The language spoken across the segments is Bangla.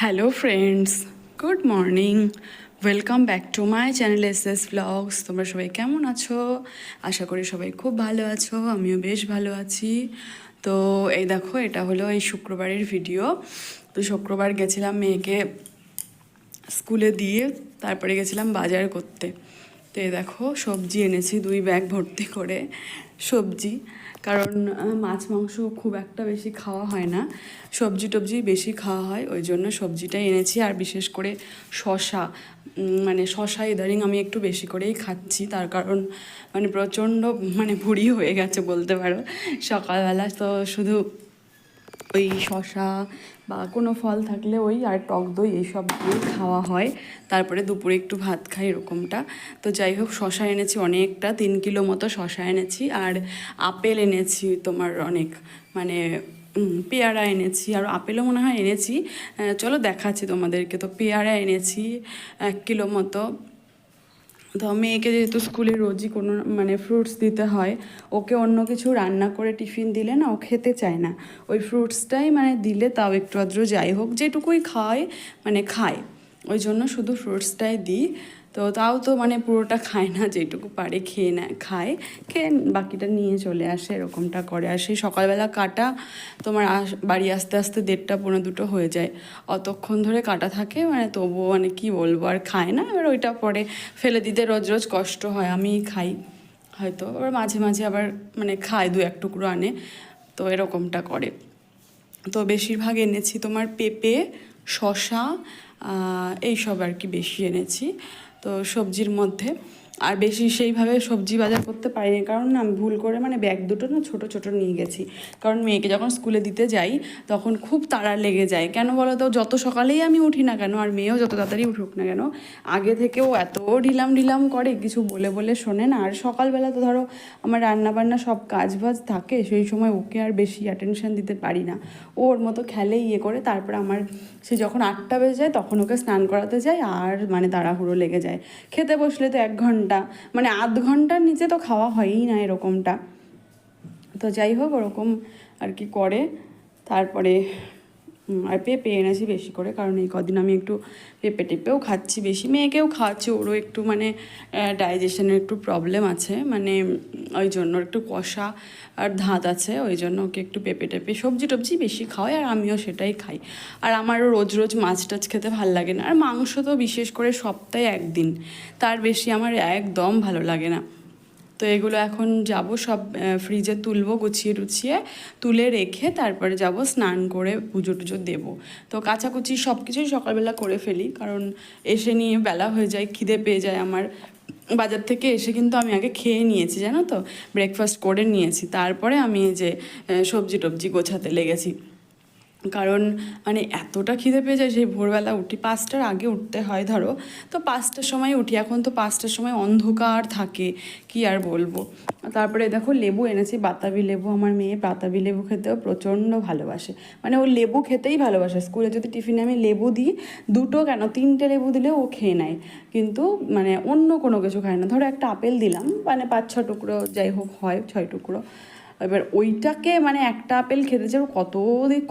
Hello friends good morning welcome back to my channel S S blogs তোমরা সবাই কেমন আছো? আশা করি সবাই খুব ভালো আছো, আমিও বেশ ভালো আছি। তো এই দেখো, এটা হলো এই শুক্রবারের ভিডিও তো শুক্রবার গেছিলাম মেয়েকে স্কুলে দিয়ে, তারপরে গেছিলাম বাজার করতে। তো এই দেখো, সবজি এনেছি, দুই ব্যাগ ভর্তি করে। সবজি। কারণ মাছ, মাংস খুব একটা বেশি খাওয়া হয় না। সবজি টবজি বেশি খাওয়া হয়, ওই জন্য সবজিটাই এনেছি। আর বিশেষ করে শশা মানে শশা ইদারিং আমি একটু বেশি করেই খাচ্ছি। তার কারণ মানে প্রচণ্ড মানে ভুড়ি হয়ে গেছে বলতে পারো। সকালবেলা তো শুধু ওই শশা বা কোনো ফল থাকলে ওই আর টক দই এইসব দিয়ে খাওয়া হয়। তারপরে দুপুরে একটু ভাত খাই এরকমটা। তো যাই হোক শশা এনেছি অনেকটা, তিন কিলো মতো শশা এনেছি। আর আপেল এনেছি তোমার অনেক মানে পেয়ারা এনেছি। আর আপেলও মনে হয় এনেছি। চলো দেখাচ্ছি তোমাদেরকে। তো পেয়ারা এনেছি, এক কিলো মতো। তো মেয়েকে যেহেতু স্কুলে রোজই কোনো মানে ফ্রুটস দিতে হয়, ওকে অন্য কিছু রান্না করে টিফিন দিলে না ও খেতে চায় না। ওই ফ্রুটসটাই মানে দিলে তাও একটু আদ্র যাই হোক, যেটুকুই খায় মানে খায়। ওই জন্য শুধু ফ্রুটসটাই দিই। তো তাও তো মানে পুরোটা খায় না যেটুকু পারে খেয়ে নেয়, খায়। খেয়ে বাকিটা নিয়ে চলে আসে, এরকমটা করে। আর সেই সকালবেলা কাটা তোমার বাড়ি আসতে আসতে দেড়টা পনেরো দুটো হয়ে যায়। অতক্ষণ ধরে কাটা থাকে মানে তবুও মানে কি বলব, আর খায় না। এবার ওইটা পরে ফেলে দিতে রোজ রোজ কষ্ট হয় আমি খাই। হয়তো আবার মাঝে মাঝে আবার মানে খায়, দু এক টুকরো আনে। তো এরকমটা করে। তো বেশিরভাগ এনেছি তোমার পেঁপে শশা এইসব আর কি বেশি এনেছি। তো সবজির মধ্যে আর বেশি সেইভাবে সবজি বাজার করতে পারিনি। কারণ না, আমি ভুল করে মানে ব্যাগ দুটো না ছোট ছোট নিয়ে গেছি। কারণ মেয়েকে যখন স্কুলে দিতে যাই, তখন খুব তাড়া লেগে যায়। কেন বলো তো? যত সকালেই আমি উঠি না কেন, আর মেয়েও যত তাড়াতাড়ি উঠুক না কেন, আগে থেকেও এত ঢিলাম ঢিলাম করে, কিছু বলে বলে শোনে না। আর সকালবেলা তো ধরো, আমার রান্না বান্না সব কাজ বাজ থাকে, সেই সময় ওকে আর বেশি অ্যাটেনশন দিতে পারি না। ওর মতো খেলে ইয়ে করে, তারপর আমার, সে যখন আটটা বেজে যায়, তখন ওকে স্নান করাতে যায় আর মানে তাড়াহুড়ো লেগে যায়। খেতে বসলে তো এক ঘণ্টা মানে আধ ঘণ্টার নিচে তো খাওয়া হয়ই না এরকমটা। তো যাই হোক, ওরকম আর কি করে। তারপরে আর পেঁপে এনেছি বেশি করে, কারণ এই কদিন আমি একটু পেঁপে টেপেও খাচ্ছি বেশি। মেয়েকেও খাওয়াচ্ছি, ওরও একটু মানে ডাইজেশনের একটু প্রবলেম আছে। মানে ওই জন্য একটু কষা আর ধাঁত আছে, ওই জন্য ওকে একটু পেঁপে টেপে, সবজি টবজি বেশি খাওয়াই আর আমিও সেটাই খাই। আর আমারও রোজ রোজ মাছ টাছ খেতে ভালো লাগে না। আর মাংস তো বিশেষ করে সপ্তাহে একদিন, তার বেশি আমার একদম ভালো লাগে না। তো এগুলো এখন যাব, সব ফ্রিজে তুলবো গুছিয়ে টুছিয়ে, তুলে রেখে তারপরে যাব স্নান করে পুজো টুজো দেবো। তো কাচাকুচি সব কিছুই সকালবেলা করে ফেলি, কারণ এসে নিয়ে বেলা হয়ে যায়, খিদে পেয়ে যায় আমার। বাজার থেকে এসে কিন্তু আমি আগে খেয়ে নিয়েছি, জানো তো? ব্রেকফাস্ট করে নিয়েছি। তারপরে আমি যে সবজি টবজি গোছাতে লেগেছি। কারণ মানে এতটা খিদে পেয়ে যায় সেই ভোরবেলা উঠি পাঁচটার আগে উঠতে হয়, ধরো। তো পাঁচটার সময় উঠি, এখন তো পাঁচটার সময় অন্ধকার থাকে, কি আর বলব? তারপরে দেখো লেবু এনেছি, বাতাবি লেবু আমার মেয়ে, বাতাবি লেবু খেতেও প্রচণ্ড ভালোবাসে। মানে ও লেবু খেতেই ভালোবাসে। স্কুলে যদি টিফিনে আমি লেবু দিই, দুটো কেন, তিনটে লেবু দিলেও ও খেয়ে নেয়। কিন্তু মানে অন্য কোনো কিছু খায় না। ধরো একটা আপেল দিলাম মানে পাঁচ ছ টুকরো, যাই হোক, হয় ছয় টুকরো। এবার ওইটাকে মানে একটা আপেল খেতে যে কত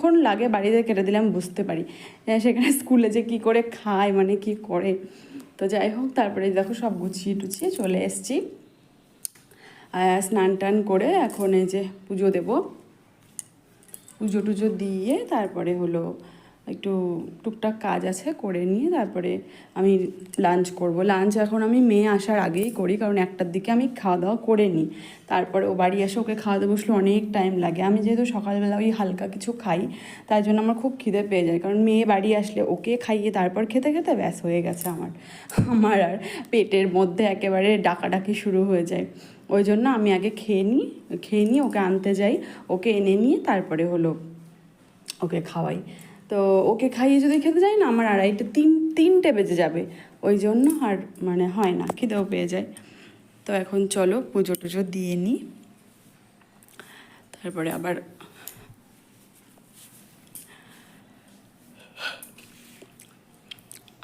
কতক্ষণ লাগে বাড়িতে কেটে দিলাম বুঝতে পারি। সেখানে স্কুলে যে কি করে খায় মানে কি করে? তো যাই হোক, তারপরে দেখো সব গুছিয়ে টুছিয়ে চলে এসছি। স্নান টান করে এখন এই যে পুজো দেব। পুজো টুজো দিয়ে তারপরে হলো একটু টুকটাক কাজ আছে করে নিয়ে তারপরে আমি লাঞ্চ করব। লাঞ্চ এখন আমি মেয়ে আসার আগেই করি, কারণ একটার দিকে আমি খাওয়া দাওয়া করে নিই। তারপরে ও বাড়ি এসে ওকে খাওয়াতে বসলে অনেক টাইম লাগে। আমি যেহেতু সকালবেলা ওই হালকা কিছু খাই, তাই জন্য আমার খুব খিদে পেয়ে যায়। কারণ মেয়ে বাড়ি আসলে ওকে খাইয়ে তারপর খেতে খেতে ব্যাস হয়ে গেছে আমার। আমার আর পেটের মধ্যে একেবারে ডাকাডাকি শুরু হয়ে যায়। ওই জন্য আমি আগে খেয়ে নিই, খেয়ে নিয়ে ওকে আনতে যাই। ওকে এনে নিয়ে তারপরে হলো ওকে খাওয়াই। তো ওকে খাইয়ে যদি খেতে যাই না, আমার আড়াইটে, তিন, তিনটে বেজে যাবে। ওই জন্য আর মানে হয় না, খিদেও পেয়ে যায়। তো এখন চলো, পুজো টুজো দিয়ে নিই। তারপরে আবার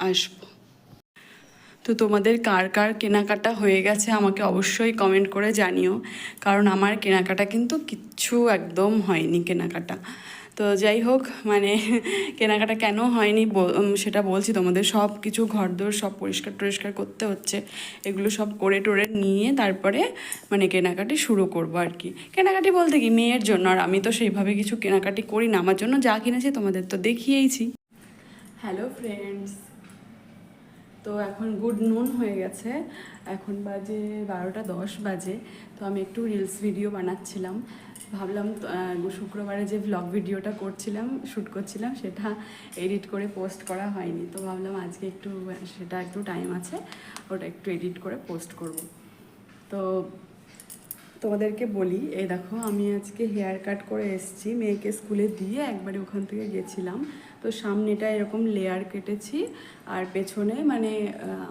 আসব। তো তোমাদের কার কার কেনাকাটা হয়ে গেছে আমাকে অবশ্যই কমেন্ট করে জানিও। কারণ আমার কেনাকাটা কিন্তু কিচ্ছু একদম হয়নি কেনাকাটা। তো যাই হোক মানে কেনাকাটা কেন হয়নি সেটা বলছি তোমাদের। সব কিছু ঘরদোর সব পরিষ্কার টরিষ্কার করতে হচ্ছে। এগুলো সব করে টোরে নিয়ে তারপরে মানে কেনাকাটি শুরু করব আর কি। কেনাকাটি বলতে কি, মেয়ের জন্য। আর আমি তো সেইভাবে কিছু কেনাকাটি করি না। আমার জন্য যা কিনেছি তোমাদের তো দেখিয়েইছি। হ্যালো ফ্রেন্ডস তো এখন গুড নুন হয়ে গেছে। এখন বাজে বারোটা দশ বাজে। তো আমি একটু রিলস ভিডিও বানাচ্ছিলাম। ভাবলাম শুক্রবারে যে ব্লগ ভিডিওটা করছিলাম শ্যুট করছিলাম, সেটা এডিট করে পোস্ট করা হয়নি। তো ভাবলাম আজকে একটু, সেটা একটু টাইম আছে, ওটা একটু এডিট করে পোস্ট করব। তো তোমাদেরকে বলি, এই দেখো, আমি আজকে হেয়ার কাট করে এসেছি। মেয়েকে স্কুলে দিয়ে একবারে ওখান থেকে গেছিলাম। তো সামনেটা এরকম লেয়ার কেটেছি, আর পেছনে মানে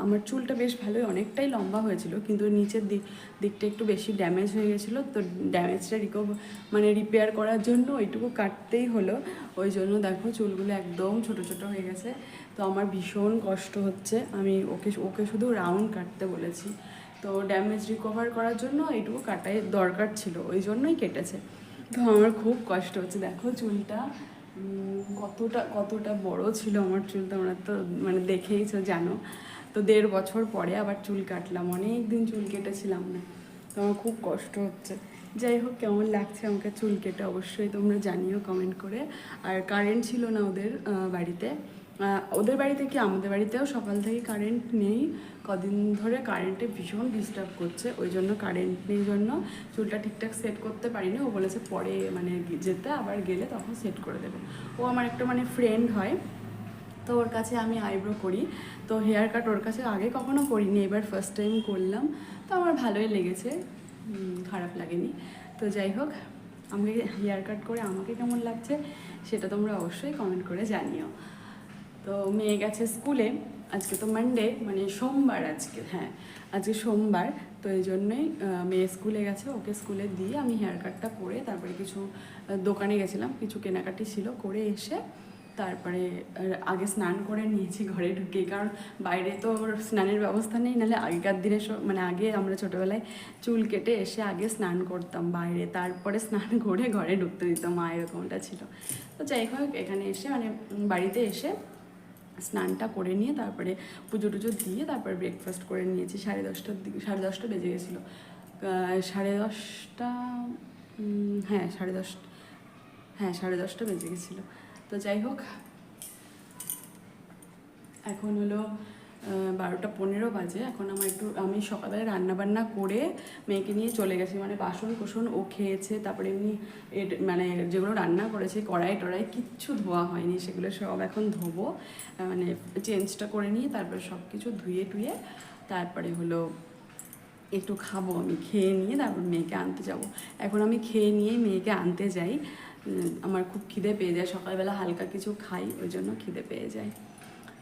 আমার চুলটা বেশ ভালোই, অনেকটাই লম্বা হয়েছিল, কিন্তু নিচের দিক, দিকটা একটু বেশি ড্যামেজ হয়ে গেছিল। তো ড্যামেজটা রিকভ মানে রিপেয়ার করার জন্য ওইটুকু কাটতেই হলো। ওই জন্য দেখো, চুলগুলো একদম ছোট ছোট হয়ে গেছে। তো আমার ভীষণ কষ্ট হচ্ছে। আমি ওকে ওকে শুধু রাউন্ড কাটতে বলেছি। তো ড্যামেজ রিকভার করার জন্য এইটুকু কাটাই দরকার ছিল, ওই জন্যই কেটেছে। তো আমার খুব কষ্ট হচ্ছে। দেখো চুলটা কতটা কতটা বড় ছিল আমার চুল তোমরা তো মানে দেখেইছো, জানো। তো দেড় বছর পরে আবার চুল কাটলাম অনেক দিন চুল কেটেছিলাম না। তো আমার খুব কষ্ট হচ্ছে। যাই হোক, কেমন লাগছে আমাকে চুল কেটে অবশ্যই তোমরা জানিও কমেন্ট করে। আর কারেন্ট ছিল না ওদের বাড়িতে। ওদের বাড়িতে কি আমাদের বাড়িতেও সকাল থেকে কারেন্ট নেই? কদিন ধরে কারেন্টে ভীষণ ডিস্টার্ব করছে, ওই জন্য কারেন্ট নেই জন্য চুলটা ঠিকঠাক সেট করতে পারিনি। ও বলেছে পরে মানে যেতে, আবার গেলে তখন সেট করে দেবে। ও আমার একটা মানে ফ্রেন্ড হয়, তো ওর কাছে আমি আইব্রো করি। তো হেয়ার কাট ওর কাছে আগে কখনো করিনি, এবার ফার্স্ট টাইম করলাম। তো আমার ভালোই লেগেছে খারাপ লাগেনি। তো যাই হোক, আমাকে হেয়ার কাট করে আমাকে কেমন লাগছে সেটা তোমরা অবশ্যই কমেন্ট করে জানিও। তো মেয়ে গেছে স্কুলে, আজকে তো মানডে মানে সোমবার আজকে হ্যাঁ আজকে সোমবার, তো এই জন্যই মেয়ে স্কুলে গেছে, ওকে স্কুলে দিয়ে আমি হেয়ার কাটটা করে তারপরে কিছু দোকানে গেছিলাম, কিছু কেনাকাটি ছিল করে এসে তারপরে আগে স্নান করে নিয়েছি ঘরে ঢুকে কারণ বাইরে তো স্নানের ব্যবস্থা নেই, নাহলে আগেকার দিনে মানে আগে আমরা ছোটোবেলায় চুল কেটে এসে আগে স্নান করতাম বাইরে, তারপরে স্নান করে ঘরে ঢুকতে দিতাম, মা এরকমটা ছিল। তো যাই হোক, এখানে এসে মানে বাড়িতে এসে স্নানটা করে নিয়ে তারপরে পুজো টুজো দিয়ে তারপরে ব্রেকফাস্ট করে নিয়েছি। সাড়ে দশটার দিকে, সাড়ে দশটা বেজে গেছিল। সাড়ে দশটা হ্যাঁ সাড়ে দশটা হ্যাঁ সাড়ে দশটা বেজে গেছিল। তো যাই হোক, এখন হলো বারোটা পনেরো বাজে। এখন আমার একটু, আমি সকালবেলা রান্না বান্না করে মেয়েকে নিয়ে চলে গেছি। মানে বাসন কোসন ও খেয়েছে, তারপরে এমনি মানে যেগুলো রান্না করেছে, কড়াই টড়াই কিচ্ছু ধোয়া হয়নি। সেগুলো সব এখন ধোবো। মানে চেঞ্জটা করে নিয়ে তারপরে সব কিছু ধুয়ে টুয়ে তারপরে হলো একটু খাব আমি, খেয়ে নিয়ে তারপর মেয়েকে আনতে যাব। এখন আমি খেয়ে নিয়ে মেয়েকে আনতে যাই। আমার খুব খিদে পেয়ে যায়। সকালবেলা হালকা কিছু খাই, ওই জন্য খিদে পেয়ে যায়।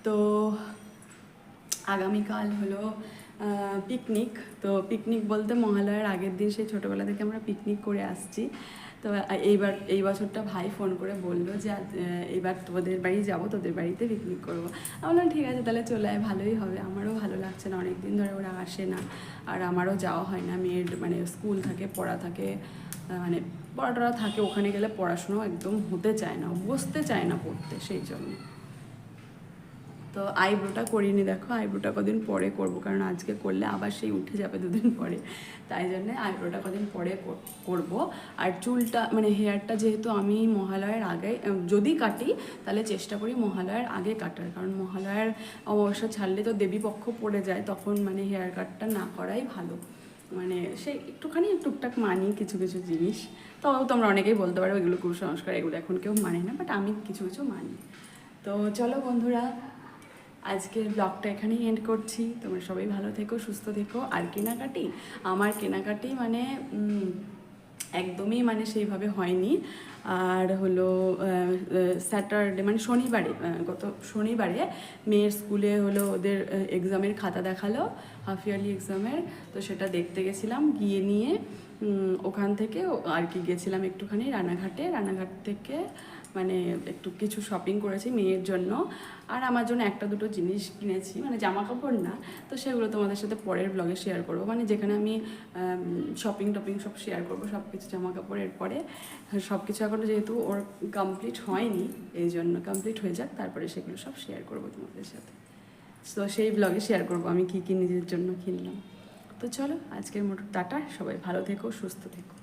তো আগামীকাল হলো পিকনিক তো পিকনিক বলতে মহালয়ার আগের দিন সেই ছোটোবেলা থেকে আমরা পিকনিক করে আসছি। তো এইবার, এই বছরটা ভাই ফোন করে বলল যে এইবার তোদের বাড়ি যাব, তোদের বাড়িতে পিকনিক করব। আমি বললাম, ঠিক আছে, তাহলে চলে আয়, ভালোই হবে। আমারও ভালো লাগছে না অনেক দিন ধরে ওরা আসে না। আর আমারও যাওয়া হয় না। মেয়ের মানে স্কুল থাকে, পড়া থাকে মানে পড়াটরা থাকে, ওখানে গেলে পড়াশুনো একদম হতে চায় না, বসতে চায় না পড়তে, সেই জন্য। তো আইব্রোটা করিনি, দেখো আইব্রোটা কদিন পরে করব, কারণ আজকে করলে আবার সেই উঠে যাবে দুদিন পরে। তাই জন্য আইব্রোটা কদিন পরে কর- করব। আর চুলটা মানে হেয়ারটা যেহেতু আমি মহালয়ার আগে যদি কাটি, তাহলে চেষ্টা করি মহালয়ার আগে কাটার। কারণ মহালয়ার অমাবস্যা ছাড়লে তো দেবী পক্ষ পড়ে যায়, তখন মানে হেয়ার কাটটা না করাই ভালো। মানে সেই একটুখানি টুকটাক মানি কিছু কিছু জিনিস। তো তোমরা অনেকেই বলতে পারো এগুলো কুসংস্কার, এগুলো এখন কেউ মানে না বাট আমি কিছু কিছু মানি। তো চলো বন্ধুরা আজকের ব্লগটা এখানেই এন্ড করছি। তোমরা সবাই ভালো থেকো, সুস্থ থেকো। আর কেনাকাটি, আমার কেনাকাটি মানে একদমই মানে সেইভাবে হয়নি। আর হলো স্যাটারডে মানে শনিবারে গত শনিবারে মেয়ের স্কুলে হলো ওদের এক্সামের খাতা দেখাল হাফ ইয়ারলি এক্সামের তো সেটা দেখতে গেছিলাম, গিয়ে নিয়ে ওখান থেকে আর কি গেছিলাম একটুখানি রানাঘাটে। রানাঘাট থেকে মানে একটু কিছু শপিং করেছি মেয়ের জন্য। আর আমার জন্য একটা দুটো জিনিস কিনেছি মানে জামা কাপড় না। তো সেগুলো তোমাদের সাথে পরের ব্লগে শেয়ার করব। মানে যেখানে আমি শপিং টপিং সব শেয়ার করব সব কিছু জামা কাপড়ের পরে সব কিছু এখনও যেহেতু ওর কমপ্লিট হয়নি, এই জন্য কমপ্লিট হয়ে যাক, তারপরে সেগুলো সব শেয়ার করব তোমাদের সাথে। তো সেই ব্লগে শেয়ার করব আমি কী কী নিজের জন্য কিনলাম। তো চলো, আজকের মোটর টাটা, সবাই ভালো থেকো, সুস্থ থেকো।